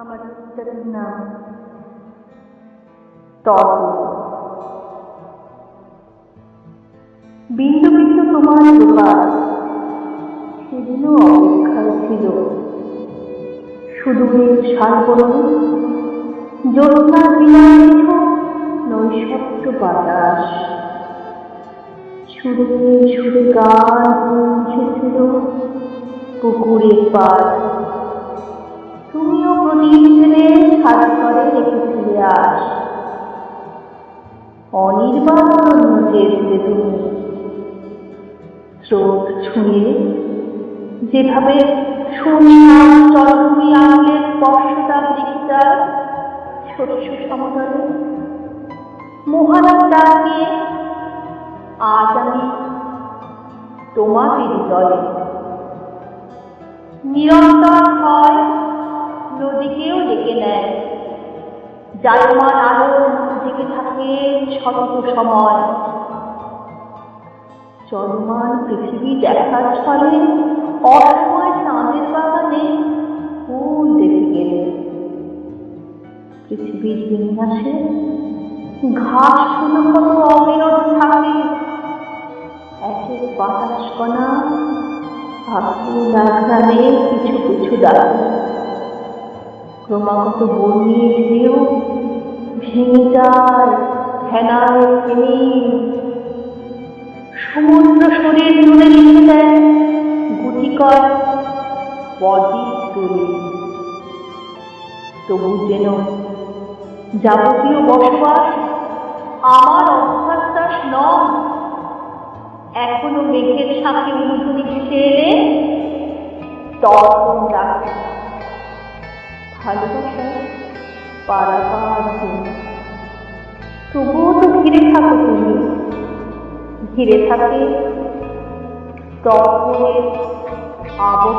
আমার উত্তরের নাম তর্ক বিন্দু বিন্দু তোমার দোকান সেদিনও অপেক্ষায় ছিল। সুদূরের সারবরণ জ্যোৎস্নার বিনয় কিছু নৈশব্দ বাতাস। সুরে সুরে গান পৌঁছেছিল পুকুরের পার অনির্বাণ চেয়েছিলে তুমি। স্রোত ছুঁয়ে যেভাবে শুনলাম চরণী আঙুলের স্পর্শতা লিখিতা শস্য সমতলে, মহারাজ ডাকে আজ আমি তোমাকে হৃদয়ে নিরন্তর হয় নদীকেও ডেকে নেয়। জায়মান আলো জেগে থাকে শত সময়। চলমান পৃথিবী দেখার ছলে অসময় চাঁদের বাগানে ফুল দেখে গেলে। পৃথিবীর বিন্যাসে ঘাস শুধু কত অবিরত থাকে। একের বাতাস কণা কিছু কিছু দাঁড়ায় ক্রমাগত বন্যে ঢেউ ভেঙে ফেনি সমুদ্র শরীর জুড়ে লিখে তরি তবু যেন যাবতীয় বসবাস আমার অভ্যাস নয় এখনও মেঘের সাথে ভেসে এলে তখন ডাকে ভালোবাসা পারাপার জন্য তবুও তো ঘিরে থাকো তুমি। ঘিরে থাকে তপনের আবহ